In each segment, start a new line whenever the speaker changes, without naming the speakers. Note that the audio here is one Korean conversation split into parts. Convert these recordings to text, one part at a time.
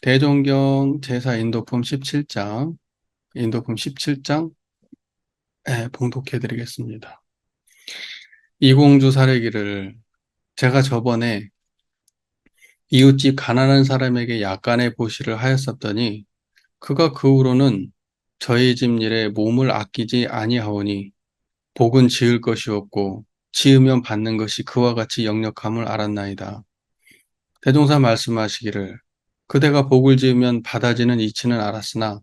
대종경 제사 인도품 17장, 인도품 17장 에 봉독해 드리겠습니다. 이공주 사례기를 제가 저번에 이웃집 가난한 사람에게 약간의 보시를 하였었더니 그가 그 후로는 저희 집 일에 몸을 아끼지 아니하오니 복은 지을 것이 없고 지으면 받는 것이 그와 같이 역력함을 알았나이다. 대종사 말씀하시기를 그대가 복을 지으면 받아지는 이치는 알았으나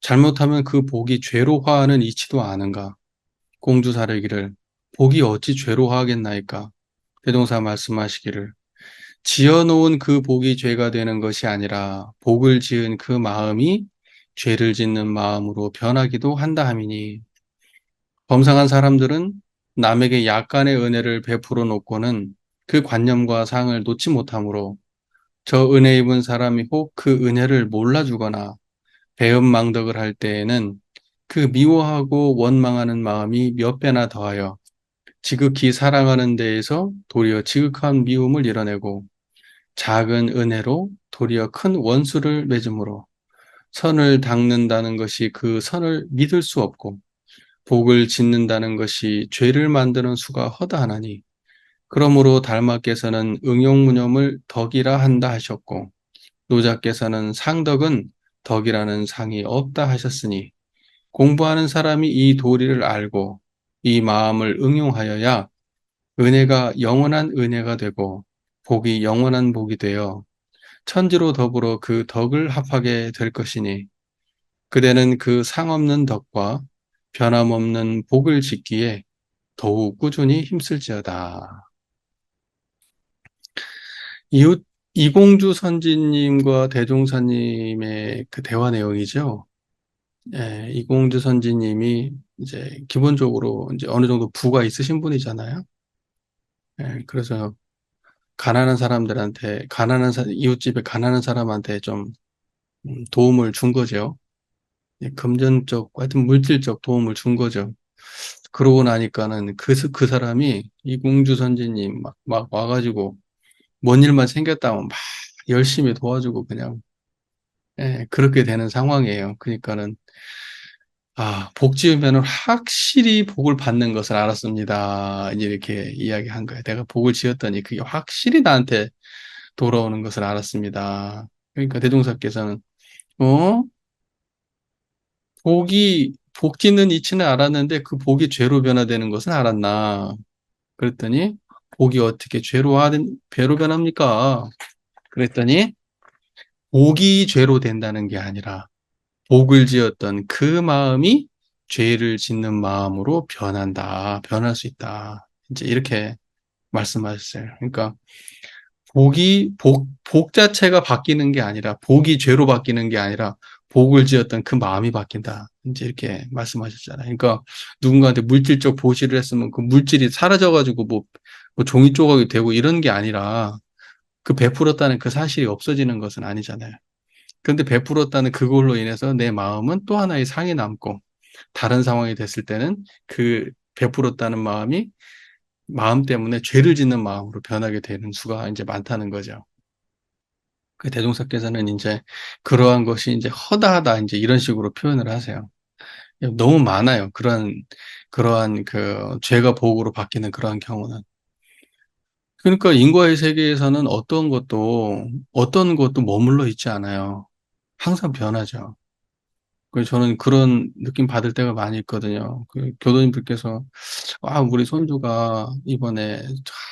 잘못하면 그 복이 죄로 화하는 이치도 아는가? 공주 사르기를 복이 어찌 죄로 화하겠나이까? 대종사 말씀하시기를 지어놓은 그 복이 죄가 되는 것이 아니라 복을 지은 그 마음이 죄를 짓는 마음으로 변하기도 한다 함이니 범상한 사람들은 남에게 약간의 은혜를 베풀어 놓고는 그 관념과 상을 놓지 못하므로 저 은혜 입은 사람이 혹 그 은혜를 몰라주거나 배은망덕을 할 때에는 그 미워하고 원망하는 마음이 몇 배나 더하여 지극히 사랑하는 데에서 도리어 지극한 미움을 이뤄내고 작은 은혜로 도리어 큰 원수를 맺음으로 선을 닦는다는 것이 그 선을 믿을 수 없고 복을 짓는다는 것이 죄를 만드는 수가 허다하나니 그러므로 달마께서는 응용무념을 덕이라 한다 하셨고 노자께서는 상덕은 덕이라는 상이 없다 하셨으니 공부하는 사람이 이 도리를 알고 이 마음을 응용하여야 은혜가 영원한 은혜가 되고 복이 영원한 복이 되어 천지로 더불어 그 덕을 합하게 될 것이니 그대는 그 상없는 덕과 변함없는 복을 짓기에 더욱 꾸준히 힘쓸지어다. 이웃 이공주 선지님과 대종사님의 그 대화 내용이죠. 예, 이공주 선지님이 이제 기본적으로 이제 어느 정도 부가 있으신 분이잖아요. 예, 그래서 가난한 사람들한테 가난한 사, 이웃집에 가난한 사람한테 좀 음, 도움을 준 거죠. 예, 금전적, 하여튼 물질적 도움을 준 거죠. 그러고 나니까는 그, 그 사람이 이공주 선지님 막, 막 와가지고 뭔 일만 생겼다면 막 열심히 도와주고 그냥 예, 그렇게 되는 상황이에요. 그러니까는 아, 복 지으면은 확실히 복을 받는 것을 알았습니다. 이렇게 이야기한 거예요. 내가 복을 지었더니 그게 확실히 나한테 돌아오는 것을 알았습니다. 그러니까 대종사께서는 어? 복이 복 짓는 이치는 알았는데 그 복이 죄로 변화되는 것은 알았나? 그랬더니 복이 어떻게 죄로 하는 죄로 변합니까? 그랬더니 복이 죄로 된다는 게 아니라 복을 지었던 그 마음이 죄를 짓는 마음으로 변한다. 변할 수 있다. 이제 이렇게 말씀하셨어요. 그러니까 복이 복, 복 자체가 바뀌는 게 아니라 복이 죄로 바뀌는 게 아니라 복을 지었던 그 마음이 바뀐다. 이제 이렇게 말씀하셨잖아요. 그러니까 누군가한테 물질적 보시를 했으면 그 물질이 사라져가지고 뭐, 뭐 종이 조각이 되고 이런 게 아니라 그 베풀었다는 그 사실이 없어지는 것은 아니잖아요. 그런데 베풀었다는 그걸로 인해서 내 마음은 또 하나의 상이 남고 다른 상황이 됐을 때는 그 베풀었다는 마음이 마음 때문에 죄를 짓는 마음으로 변하게 되는 수가 이제 많다는 거죠. 그 대종사께서는 이제 그러한 것이 이제 허다하다 이제 이런 식으로 표현을 하세요. 너무 많아요. 그런 그러한 그 죄가 복으로 바뀌는 그러한 경우는. 그러니까 인과의 세계에서는 어떤 것도 어떤 것도 머물러 있지 않아요. 항상 변하죠. 그래서 저는 그런 느낌 받을 때가 많이 있거든요. 그 교도님들께서 아 우리 손주가 이번에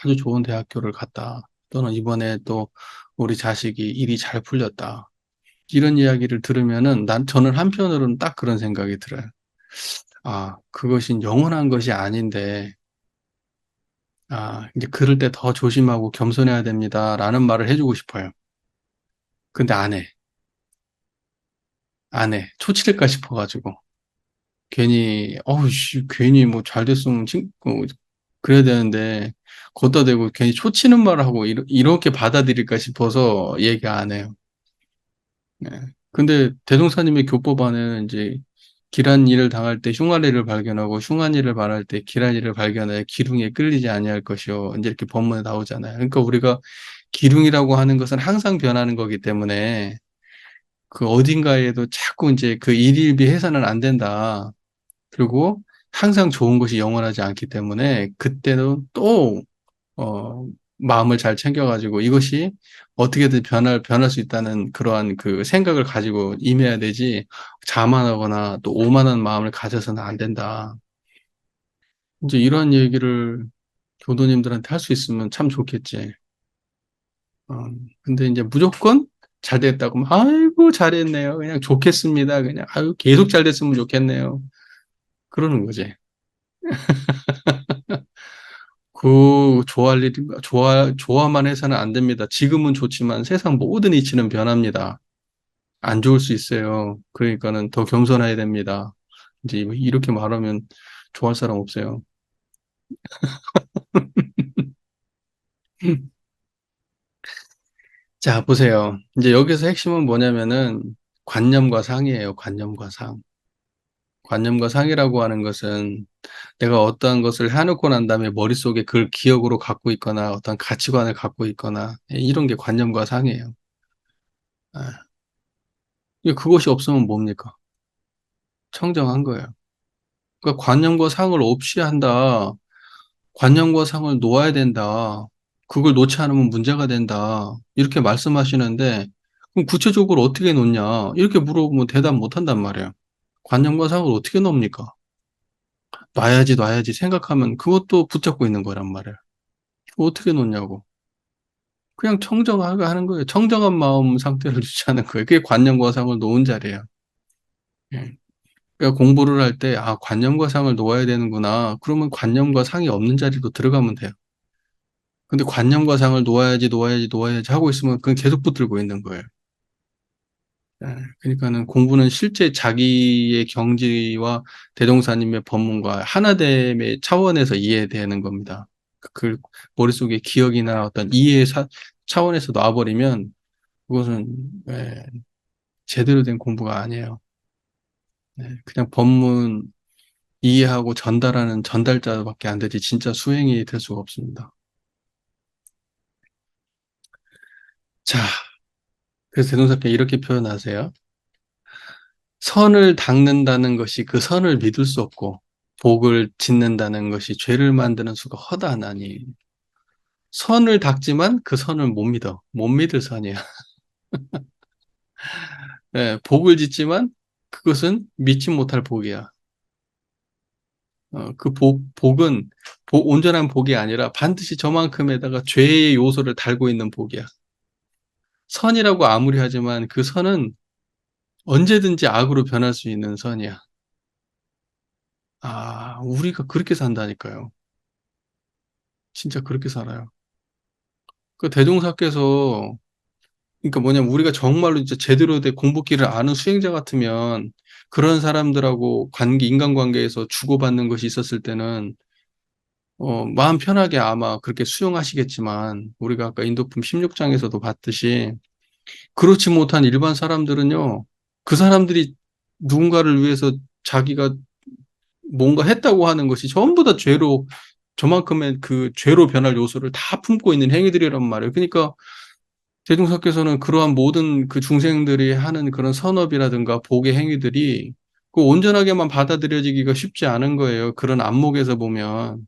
아주 좋은 대학교를 갔다. 또는 이번에 또 우리 자식이 일이 잘 풀렸다. 이런 이야기를 들으면은 난 저는 한편으로는 딱 그런 생각이 들어요. 아, 그것이 영원한 것이 아닌데 아, 이제 그럴 때 더 조심하고 겸손해야 됩니다 라는 말을 해주고 싶어요. 근데 안 해. 안 해. 초치될까 싶어가지고. 괜히, 어우, 씨, 괜히 뭐 잘 됐으면 칭, 어, 그래야 되는데, 걷다 대고 괜히 초치는 말을 하고 이러, 이렇게 받아들일까 싶어서 얘기 안 해요. 네. 근데 대동사님의 교법안은 이제 기란이를 당할 때 흉아리를 발견하고 흉한이를 말할 때 기란이를 발견하여 기둥에 끌리지 아니할 것이요. 이제 이렇게 본문에 나오잖아요. 그러니까 우리가 기둥이라고 하는 것은 항상 변하는 거기 때문에 그 어딘가에도 자꾸 이제 그 일일비 해서는 안 된다. 그리고 항상 좋은 것이 영원하지 않기 때문에 그때는 또, 어, 마음을 잘 챙겨가지고 이것이 어떻게든 변할, 변할 수 있다는 그러한 그 생각을 가지고 임해야 되지 자만하거나 또 오만한 마음을 가져서는 안 된다. 이제 이런 얘기를 교도님들한테 할 수 있으면 참 좋겠지. 어, 근데 이제 무조건 잘 됐다고 하면, 아이고, 잘했네요. 그냥 좋겠습니다. 그냥, 아유, 계속 잘 됐으면 좋겠네요. 그러는 거지. 그, 좋아할 일, 좋아, 좋아만 해서는 안 됩니다. 지금은 좋지만 세상 모든 이치는 변합니다. 안 좋을 수 있어요. 그러니까는 더 겸손해야 됩니다. 이제 이렇게 말하면 좋아할 사람 없어요. 자, 보세요. 이제 여기서 핵심은 뭐냐면은 관념과 상이에요. 관념과 상. 관념과 상이라고 하는 것은 내가 어떠한 것을 해놓고 난 다음에 머릿속에 그걸 기억으로 갖고 있거나 어떤 가치관을 갖고 있거나 이런 게 관념과 상이에요. 아, 그것이 없으면 뭡니까? 청정한 거예요. 그러니까 관념과 상을 없이 한다. 관념과 상을 놓아야 된다. 그걸 놓지 않으면 문제가 된다. 이렇게 말씀하시는데, 그럼 구체적으로 어떻게 놓냐? 이렇게 물어보면 대답 못 한단 말이에요. 관념과 상을 어떻게 놓습니까? 놔야지, 놔야지 생각하면 그것도 붙잡고 있는 거란 말이에요. 어떻게 놓냐고. 그냥 청정하게 하는 거예요. 청정한 마음 상태를 유지하는 거예요. 그게 관념과 상을 놓은 자리예요. 예. 그러니까 공부를 할 때, 아, 관념과 상을 놓아야 되는구나. 그러면 관념과 상이 없는 자리로 들어가면 돼요. 근데 관념과 상을 놓아야지, 놓아야지, 놓아야지 하고 있으면 그건 계속 붙들고 있는 거예요. 예, 그러니까는 공부는 실제 자기의 경지와 대동사님의 법문과 하나됨의 차원에서 이해되는 겁니다. 그 머릿속에 기억이나 어떤 이해 차원에서 놔버리면 그것은 예, 제대로 된 공부가 아니에요. 예, 그냥 법문 이해하고 전달하는 전달자밖에 안 되지 진짜 수행이 될 수가 없습니다. 자, 그래서 대동사께 이렇게 표현하세요. 선을 닦는다는 것이 그 선을 믿을 수 없고 복을 짓는다는 것이 죄를 만드는 수가 허다하나니 선을 닦지만 그 선을 못 믿어. 못 믿을 선이야. 네, 복을 짓지만 그것은 믿지 못할 복이야. 어, 그 복, 복은 복, 온전한 복이 아니라 반드시 저만큼에다가 죄의 요소를 달고 있는 복이야. 선이라고 아무리 하지만 그 선은 언제든지 악으로 변할 수 있는 선이야. 아, 우리가 그렇게 산다니까요. 진짜 그렇게 살아요. 그 대종사께서 그러니까 뭐냐면 우리가 정말로 이제 제대로 된 공복기를 아는 수행자 같으면 그런 사람들하고 관계, 인간관계에서 주고받는 것이 있었을 때는 어, 마음 편하게 아마 그렇게 수용하시겠지만 우리가 아까 인도품 16장에서도 봤듯이 그렇지 못한 일반 사람들은요. 그 사람들이 누군가를 위해서 자기가 뭔가 했다고 하는 것이 전부 다 죄로 저만큼의 그 죄로 변할 요소를 다 품고 있는 행위들이란 말이에요. 그러니까 대중사께서는 그러한 모든 그 중생들이 하는 그런 선업이라든가 복의 행위들이 그 온전하게만 받아들여지기가 쉽지 않은 거예요. 그런 안목에서 보면.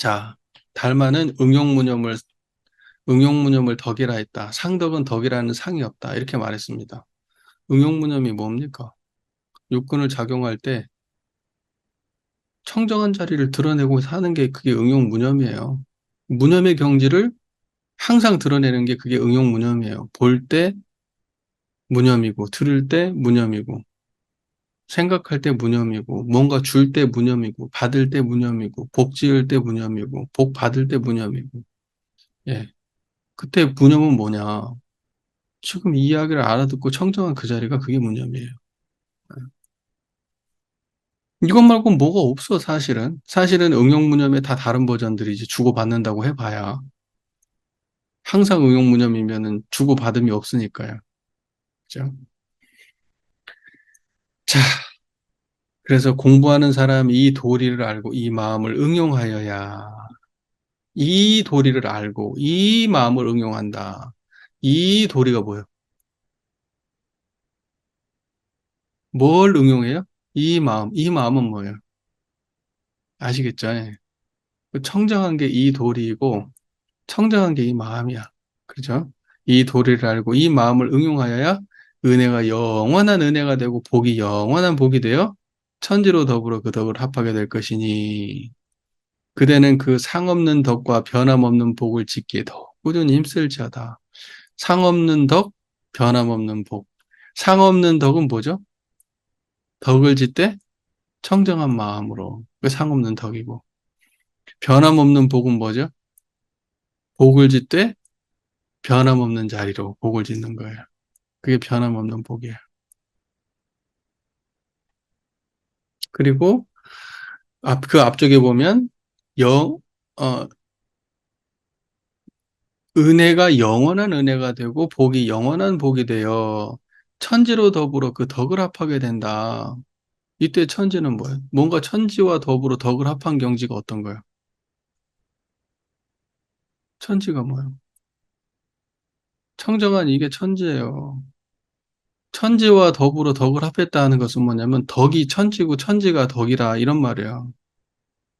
자, 달마는 응용무념을 응용무념을 덕이라 했다. 상덕은 덕이라는 상이 없다. 이렇게 말했습니다. 응용무념이 뭡니까? 육군을 작용할 때 청정한 자리를 드러내고 사는 게 그게 응용무념이에요. 무념의 경지를 항상 드러내는 게 그게 응용무념이에요. 볼 때 무념이고, 들을 때 무념이고, 생각할 때 무념이고, 뭔가 줄 때 무념이고, 받을 때 무념이고, 복 지을 때 무념이고, 복 받을 때 무념이고. 예. 그때 무념은 뭐냐? 지금 이 이야기를 알아듣고 청정한 그 자리가 그게 무념이에요. 이것 말고 뭐가 없어, 사실은. 사실은 응용 무념의 다 다른 버전들이 이 주고 받는다고 해봐야. 항상 응용 무념이면은 주고 받음이 없으니까요. 그죠? 자, 그래서 공부하는 사람이 이 도리를 알고 이 마음을 응용하여야 이 도리를 알고 이 마음을 응용한다. 이 도리가 뭐예요? 뭘 응용해요? 이 마음, 이 마음은 뭐예요? 아시겠죠? 예. 그 청정한 게 이 도리이고 청정한 게 이 마음이야. 그죠? 이 도리를 알고 이 마음을 응용하여야 은혜가 영원한 은혜가 되고 복이 영원한 복이 되어 천지로 더불어 그 덕을 합하게 될 것이니 그대는 그 상없는 덕과 변함없는 복을 짓기에 더 꾸준히 힘쓸지어다. 상없는 덕, 변함없는 복. 상없는 덕은 뭐죠? 덕을 짓되 청정한 마음으로 그 상없는 덕이고 변함없는 복은 뭐죠? 복을 짓되 변함없는 자리로 복을 짓는 거예요. 그게 변함없는 복이에요. 그리고 앞, 그 앞쪽에 보면 영, 어, 은혜가 영원한 은혜가 되고 복이 영원한 복이 되어 천지로 더불어 그 덕을 합하게 된다. 이때 천지는 뭐예요? 뭔가 천지와 더불어 덕을 합한 경지가 어떤 거예요? 천지가 뭐예요? 청정한 이게 천지예요. 천지와 더불어 덕을 합했다 하는 것은 뭐냐면 덕이 천지고 천지가 덕이라 이런 말이에요.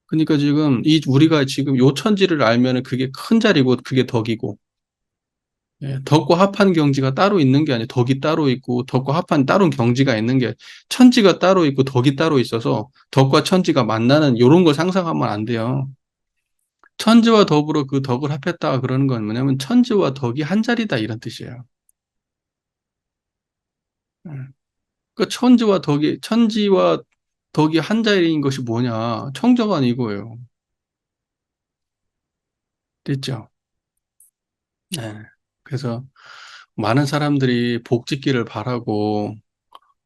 그러니까 지금 이 우리가 지금 요 천지를 알면은 그게 큰 자리고 그게 덕이고 예, 덕과 합한 경지가 따로 있는 게 아니에요. 덕이 따로 있고 덕과 합한 다른 경지가 있는 게 천지가 따로 있고 덕이 따로 있어서 덕과 천지가 만나는 이런 걸 상상하면 안 돼요. 천지와 더불어 그 덕을 합했다 그러는 건 뭐냐면 천지와 덕이 한 자리다 이런 뜻이에요. 그 천지와 덕이 천지와 덕이 한 자리인 것이 뭐냐? 청정한 이거예요. 됐죠? 네. 그래서 많은 사람들이 복 짓기를 바라고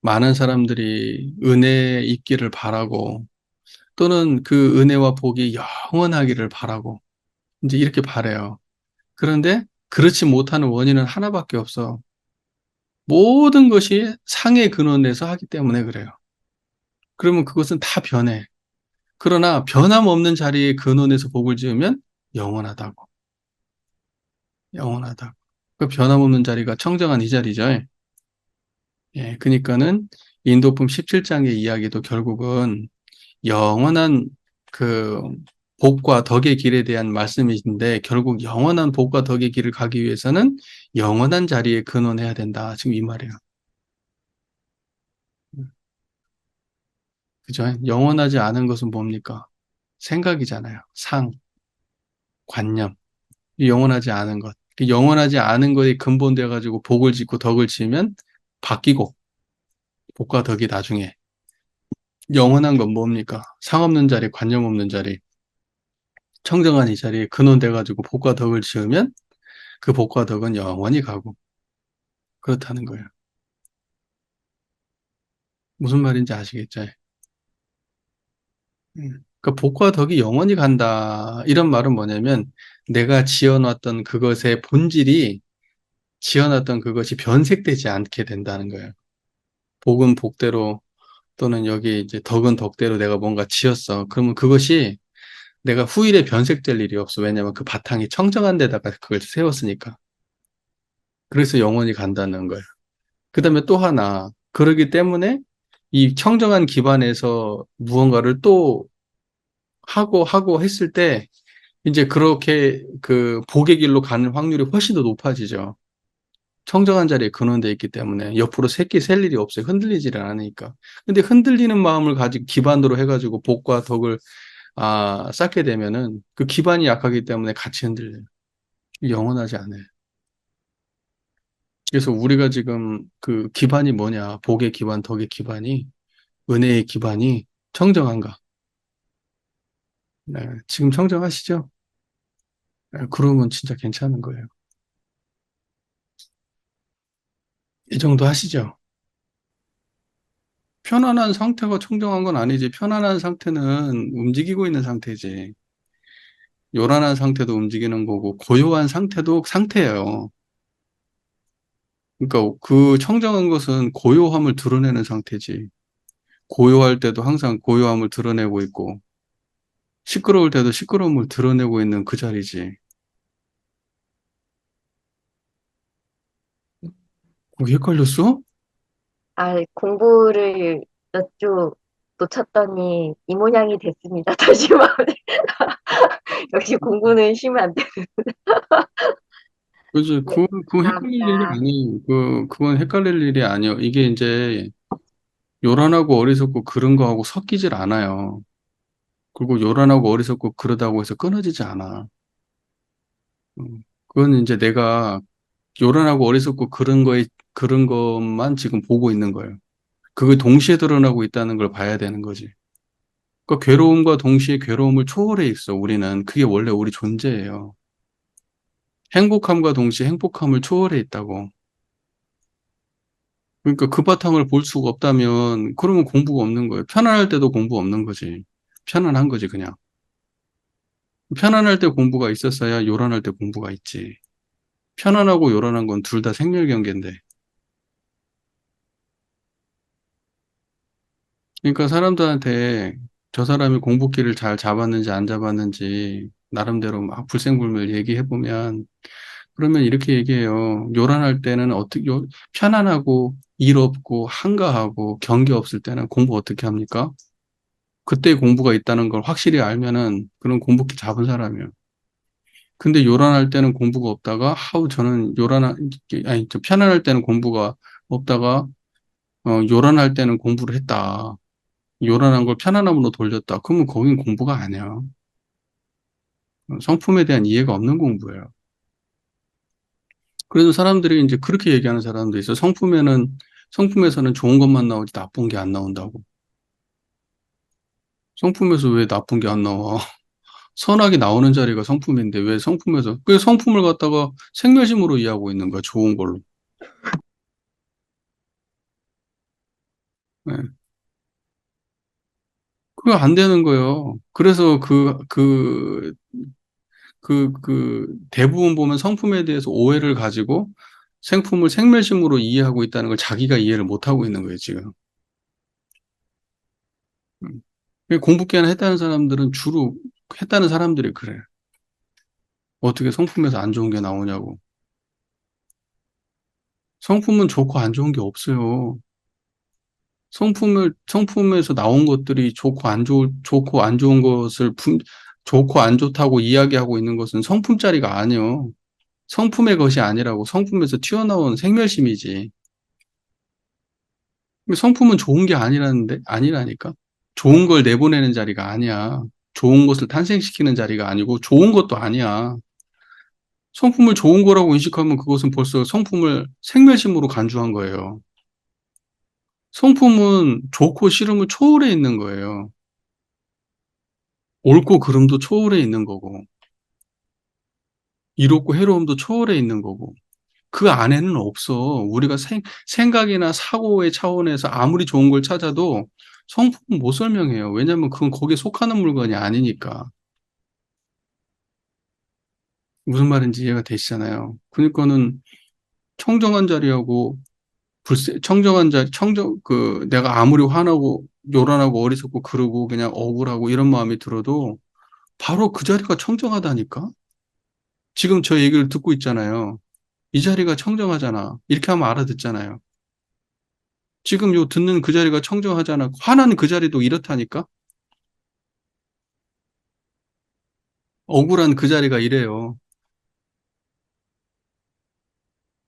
많은 사람들이 은혜 있기를 바라고 또는 그 은혜와 복이 영원하기를 바라고 이제 이렇게 바래요. 그런데 그렇지 못하는 원인은 하나밖에 없어. 모든 것이 상의 근원에서 하기 때문에 그래요. 그러면 그것은 다 변해. 그러나 변함없는 자리에 근원에서 복을 지으면 영원하다고. 영원하다고. 그 변함없는 자리가 청정한 이 자리죠. 예, 그러니까는 인도품 17장의 이야기도 결국은 영원한 그 복과 덕의 길에 대한 말씀이신데 결국 영원한 복과 덕의 길을 가기 위해서는 영원한 자리에 근원해야 된다. 지금 이 말이에요. 그죠? 영원하지 않은 것은 뭡니까? 생각이잖아요. 상, 관념. 영원하지 않은 것. 그 영원하지 않은 것이 근본되어 가지고 복을 짓고 덕을 지으면 바뀌고 복과 덕이 나중에 영원한 건 뭡니까? 상 없는 자리, 관념 없는 자리, 청정한 이 자리에 근원돼 가지고 복과 덕을 지으면 그 복과 덕은 영원히 가고 그렇다는 거예요. 무슨 말인지 아시겠죠? 음. 그 복과 덕이 영원히 간다. 이런 말은 뭐냐면 내가 지어놨던 그것의 본질이 지어놨던 그것이 변색되지 않게 된다는 거예요. 복은 복대로 또는 여기 이제 덕은 덕대로 내가 뭔가 지었어. 그러면 그것이 내가 후일에 변색될 일이 없어. 왜냐면 그 바탕이 청정한 데다가 그걸 세웠으니까. 그래서 영원히 간다는 거예요. 그 다음에 또 하나, 그러기 때문에 이 청정한 기반에서 무언가를 또 하고 하고 했을 때 이제 그렇게 그 복의 길로 가는 확률이 훨씬 더 높아지죠. 청정한 자리에 근원되어 있기 때문에 옆으로 새끼 셀 일이 없어요. 흔들리지를 않으니까. 근데 흔들리는 마음을 가지고 기반으로 해가지고 복과 덕을 아, 쌓게 되면은 그 기반이 약하기 때문에 같이 흔들려요. 영원하지 않아요. 그래서 우리가 지금 그 기반이 뭐냐, 복의 기반, 덕의 기반이, 은혜의 기반이 청정한가? 네, 지금 청정하시죠? 네, 그러면 진짜 괜찮은 거예요. 이 정도 하시죠? 편안한 상태가 청정한 건 아니지. 편안한 상태는 움직이고 있는 상태지. 요란한 상태도 움직이는 거고, 고요한 상태도 상태예요. 그러니까 그 청정한 것은 고요함을 드러내는 상태지. 고요할 때도 항상 고요함을 드러내고 있고, 시끄러울 때도 시끄러움을 드러내고 있는 그 자리지. 그거 헷갈렸어?
아, 공부를 몇 주 놓쳤더니 이 모양이 됐습니다. 다시 말해. 역시 공부는 쉬면 안 돼.
그지?
네,
그, 그 헷갈릴 일이
감사합니다.
아니에요. 그, 그건 헷갈릴 일이 아니에요. 이게 이제 요란하고 어리석고 그런 거하고 섞이질 않아요. 그리고 요란하고 어리석고 그러다고 해서 끊어지지 않아. 음, 그건 이제 내가 요란하고 어리석고 그런 거에, 그런 것만 지금 보고 있는 거예요. 그게 동시에 드러나고 있다는 걸 봐야 되는 거지. 그 괴로움과 동시에 괴로움을 초월해 있어, 우리는. 그게 원래 우리 존재예요. 행복함과 동시에 행복함을 초월해 있다고. 그러니까 그 바탕을 볼 수가 없다면, 그러면 공부가 없는 거예요. 편안할 때도 공부 없는 거지. 편안한 거지, 그냥. 편안할 때 공부가 있었어야 요란할 때 공부가 있지. 편안하고 요란한 건 둘 다 생멸 경계인데. 그러니까 사람들한테 저 사람이 공부기를 잘 잡았는지 안 잡았는지 나름대로 막 불생불멸 얘기해 보면 그러면 이렇게 얘기해요. 요란할 때는 어떻게, 요- 편안하고 일 없고 한가하고 경계 없을 때는 공부 어떻게 합니까? 그때 공부가 있다는 걸 확실히 알면은 그런 공부기 잡은 사람이에요. 근데 요란할 때는 공부가 없다가 하우 저는 요란한 아니 저 편안할 때는 공부가 없다가 어 요란할 때는 공부를 했다. 요란한 걸 편안함으로 돌렸다. 그러면 거긴 공부가 아니야. 성품에 대한 이해가 없는 공부예요. 그래서 사람들이 이제 그렇게 얘기하는 사람도 있어. 성품에는 성품에서는 좋은 것만 나오지 나쁜 게 안 나온다고. 성품에서 왜 나쁜 게 안 나와? 선악이 나오는 자리가 성품인데 왜 성품에서 그 성품을 갖다가 생멸심으로 이해하고 있는 거야. 좋은 걸로. 네. 그거 안 되는 거예요. 그래서 그, 그, 그, 그, 대부분 보면 성품에 대해서 오해를 가지고 생품을 생멸심으로 이해하고 있다는 걸 자기가 이해를 못 하고 있는 거예요, 지금. 음. 공부 깨나 했다는 사람들은 주로 했다는 사람들이 그래. 어떻게 성품에서 안 좋은 게 나오냐고. 성품은 좋고 안 좋은 게 없어요. 성품을, 성품에서 나온 것들이 좋고 안 좋, 좋고 안 좋은 것을 분, 좋고 안 좋다고 이야기하고 있는 것은 성품짜리가 아니에요. 성품의 것이 아니라고 성품에서 튀어나온 생멸심이지. 성품은 좋은 게 아니라는데, 아니라니까? 좋은 걸 내보내는 자리가 아니야. 좋은 것을 탄생시키는 자리가 아니고, 좋은 것도 아니야. 성품을 좋은 거라고 인식하면 그것은 벌써 성품을 생멸심으로 간주한 거예요. 성품은 좋고 싫음을 초월해 있는 거예요. 옳고 그름도 초월해 있는 거고, 이롭고 해로움도 초월해 있는 거고, 그 안에는 없어. 우리가 생, 생각이나 사고의 차원에서 아무리 좋은 걸 찾아도 성품은 못 설명해요. 왜냐면 그건 거기에 속하는 물건이 아니니까. 무슨 말인지 이해가 되시잖아요. 그러니까는 청정한 자리하고 불세, 청정한 자리, 청정, 그, 내가 아무리 화나고 요란하고 어리석고 그러고 그냥 억울하고 이런 마음이 들어도 바로 그 자리가 청정하다니까? 지금 저 얘기를 듣고 있잖아요. 이 자리가 청정하잖아. 이렇게 하면 알아듣잖아요. 지금 요 듣는 그 자리가 청정하잖아. 화난 그 자리도 이렇다니까? 억울한 그 자리가 이래요.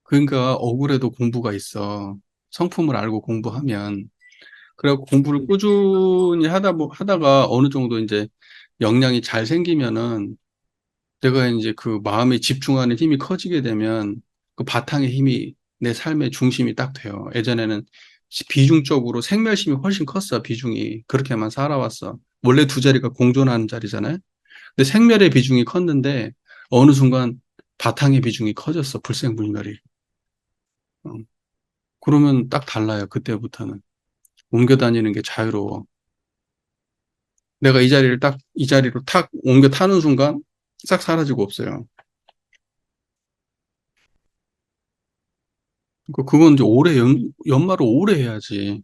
그러니까 억울해도 공부가 있어. 성품을 알고 공부하면. 그래갖고 공부를 꾸준히 하다, 보- 하다가 어느 정도 이제 역량이 잘 생기면은 내가 이제 그 마음에 집중하는 힘이 커지게 되면 그 바탕의 힘이 내 삶의 중심이 딱 돼요. 예전에는 비중적으로 생멸심이 훨씬 컸어, 비중이. 그렇게만 살아왔어. 원래 두 자리가 공존하는 자리잖아요. 근데 생멸의 비중이 컸는데 어느 순간 바탕의 비중이 커졌어, 불생불멸이. 어. 그러면 딱 달라요, 그때부터는. 옮겨 다니는 게 자유로워. 내가 이 자리를 딱, 이 자리로 탁 옮겨 타는 순간 싹 사라지고 없어요. 그- 그건 이제 오래, 연, 연말을 오래 해야지.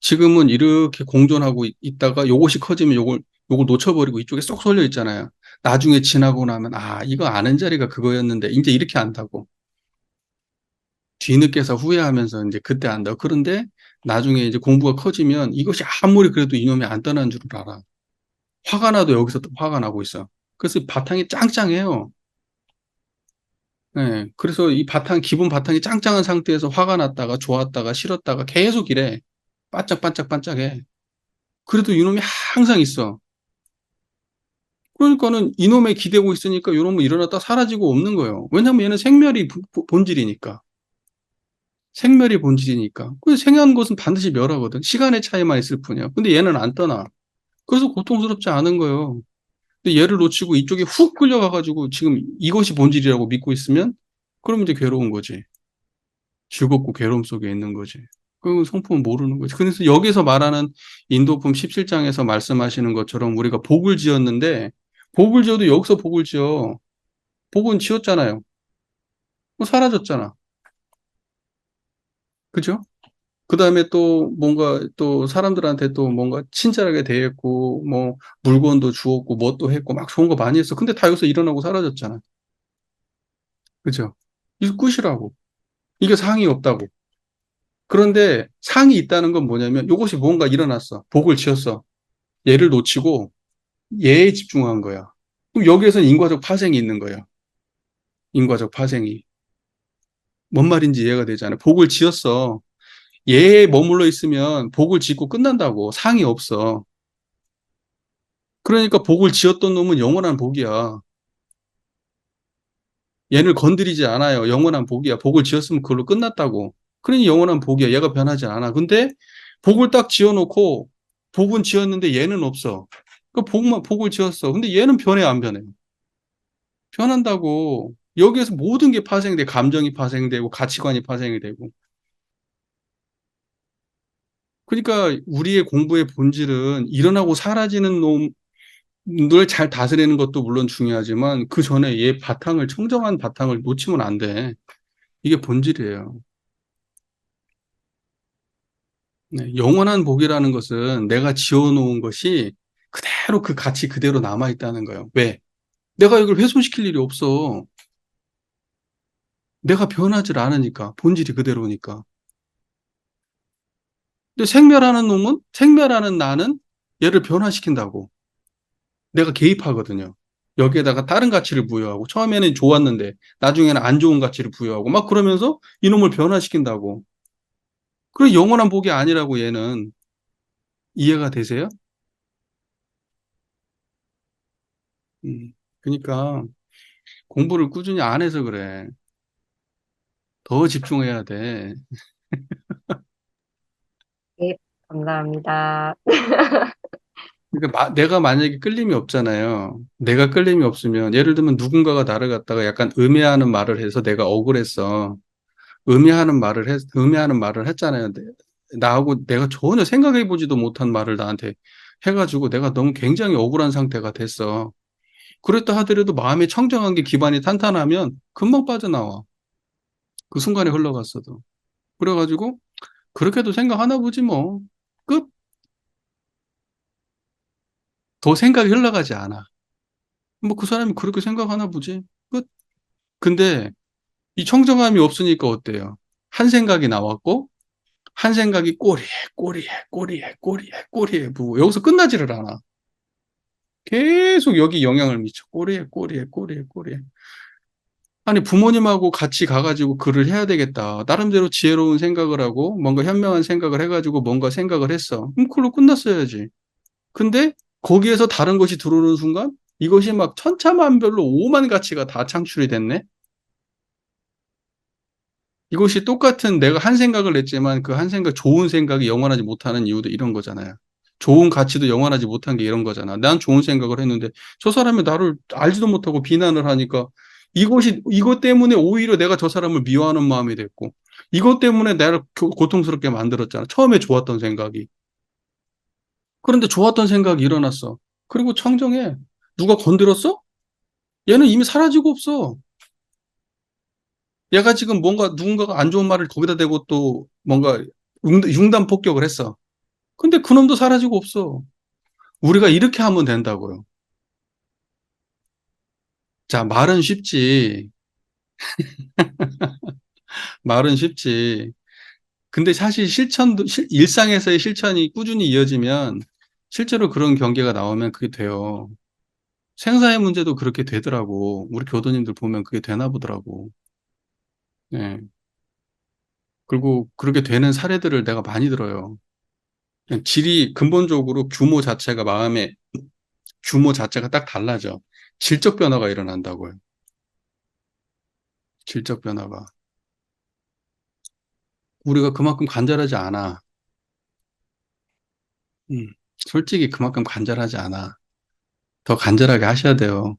지금은 이렇게 공존하고 있- 있다가 요것이 커지면 요걸 요걸 놓쳐버리고 이쪽에 쏙 쏠려 있잖아요. 나중에 지나고 나면, 아, 이거 아는 자리가 그거였는데, 이제 이렇게 안다고. 뒤늦게서 후회하면서 이제 그때 안다. 그런데 나중에 이제 공부가 커지면 이것이 아무리 그래도 이놈이 안 떠난 줄 알아. 화가 나도 여기서 또 화가 나고 있어. 그래서 바탕이 짱짱해요. 네, 그래서 이 바탕, 기본 바탕이 짱짱한 상태에서 화가 났다가 좋았다가 싫었다가 계속 이래. 반짝반짝반짝해. 그래도 이놈이 항상 있어. 그러니까는 이놈에 기대고 있으니까 이놈은 일어났다 사라지고 없는 거예요. 왜냐면 얘는 생멸이 본질이니까. 생멸이 본질이니까. 그래서 생한 것은 반드시 멸하거든. 시간의 차이만 있을 뿐이야. 근데 얘는 안 떠나. 그래서 고통스럽지 않은 거예요. 근데 얘를 놓치고 이쪽에 훅 끌려가가지고 지금 이것이 본질이라고 믿고 있으면 그러면 이제 괴로운 거지. 즐겁고 괴로움 속에 있는 거지. 그 성품은 모르는 거지. 그래서 여기서 말하는 인도품 17장에서 말씀하시는 것처럼 우리가 복을 지었는데 복을 지어도 여기서 복을 지어. 복은 지었잖아요. 뭐 사라졌잖아. 그죠? 그 다음에 또 뭔가 또 사람들한테 또 뭔가 친절하게 대했고, 뭐 물건도 주었고, 뭐 또 했고, 막 좋은 거 많이 했어. 근데 다 여기서 일어나고 사라졌잖아. 그죠? 끝이라고. 이게 상이 없다고. 그런데 상이 있다는 건 뭐냐면 이것이 뭔가 일어났어. 복을 지었어. 얘를 놓치고 얘에 집중한 거야. 그럼 여기에서는 인과적 파생이 있는 거야. 인과적 파생이. 뭔 말인지 이해가 되잖아. 복을 지었어. 얘에 머물러 있으면 복을 짓고 끝난다고. 상이 없어. 그러니까 복을 지었던 놈은 영원한 복이야. 얘를 건드리지 않아요. 영원한 복이야. 복을 지었으면 그걸로 끝났다고. 그러니 영원한 복이야. 얘가 변하지 않아. 근데 복을 딱 지어놓고 복은 지었는데 얘는 없어. 그 복만 복을 지었어. 근데 얘는 변해 안 변해? 변한다고. 여기에서 모든 게 파생돼. 감정이 파생되고 가치관이 파생이 되고. 그러니까 우리의 공부의 본질은 일어나고 사라지는 놈을 잘 다스리는 것도 물론 중요하지만 그 전에 얘 바탕을 청정한 바탕을 놓치면 안 돼. 이게 본질이에요. 네, 영원한 복이라는 것은 내가 지어놓은 것이 그대로 그 가치 그대로 남아있다는 거예요. 왜? 내가 이걸 훼손시킬 일이 없어. 내가 변하지 않으니까. 본질이 그대로니까. 근데 생멸하는 놈은, 생멸하는 나는 얘를 변화시킨다고. 내가 개입하거든요. 여기에다가 다른 가치를 부여하고, 처음에는 좋았는데, 나중에는 안 좋은 가치를 부여하고, 막 그러면서 이놈을 변화시킨다고. 그래, 영원한 복이 아니라고 얘는. 이해가 되세요? 음, 그러니까 공부를 꾸준히 안 해서 그래. 더 집중해야 돼.
네, 감사합니다.
그러니까 마- 내가 만약에 끌림이 없잖아요. 내가 끌림이 없으면 예를 들면 누군가가 나를 갖다가 약간 음해하는 말을 해서 내가 억울했어. 음해하는 말을 했, 음해하는 말을 했잖아요. 내- 나하고 내가 전혀 생각해 보지도 못한 말을 나한테 해가지고 내가 너무 굉장히 억울한 상태가 됐어. 그랬다 하더라도 마음이 청정한 게 기반이 탄탄하면 금방 빠져나와. 그 순간에 흘러갔어도. 그래가지고 그렇게도 생각하나 보지 뭐. 끝. 더 생각이 흘러가지 않아. 뭐 그 사람이 그렇게 생각하나 보지. 끝. 근데 이 청정함이 없으니까 어때요? 한 생각이 나왔고 한 생각이 꼬리에 꼬리에 꼬리에 꼬리에 꼬리에 뭐 여기서 끝나지를 않아. 계속 여기 영향을 미쳐. 꼬리에 꼬리에 꼬리에 꼬리에. 아니 부모님하고 같이 가가지고 글을 해야 되겠다. 나름대로 지혜로운 생각을 하고 뭔가 현명한 생각을 해가지고 뭔가 생각을 했어. 그럼 그걸로 끝났어야지. 근데 거기에서 다른 것이 들어오는 순간 이것이 막 천차만별로 오만 가치가 다 창출이 됐네. 이것이 똑같은 내가 한 생각을 냈지만 그 한 생각, 좋은 생각이 영원하지 못하는 이유도 이런 거잖아요. 좋은 가치도 영원하지 못한 게 이런 거잖아. 난 좋은 생각을 했는데 저 사람이 나를 알지도 못하고 비난을 하니까 이것이, 이것 때문에 오히려 내가 저 사람을 미워하는 마음이 됐고 이것 때문에 나를 고- 고통스럽게 만들었잖아. 처음에 좋았던 생각이. 그런데 좋았던 생각이 일어났어. 그리고 청정해. 누가 건드렸어? 얘는 이미 사라지고 없어. 얘가 지금 뭔가 누군가가 안 좋은 말을 거기다 대고 또 뭔가 융- 융단 폭격을 했어. 근데 그놈도 사라지고 없어. 우리가 이렇게 하면 된다고요. 자, 말은 쉽지. 말은 쉽지. 근데 사실 실천도, 실- 일상에서의 실천이 꾸준히 이어지면 실제로 그런 경계가 나오면 그게 돼요. 생사의 문제도 그렇게 되더라고. 우리 교도님들 보면 그게 되나 보더라고. 예. 그리고 그렇게 되는 사례들을 내가 많이 들어요. 질이 근본적으로 규모 자체가 마음의 규모 자체가 딱 달라져. 질적 변화가 일어난다고요. 질적 변화가. 우리가 그만큼 간절하지 않아. 음, 솔직히 그만큼 간절하지 않아. 더 간절하게 하셔야 돼요.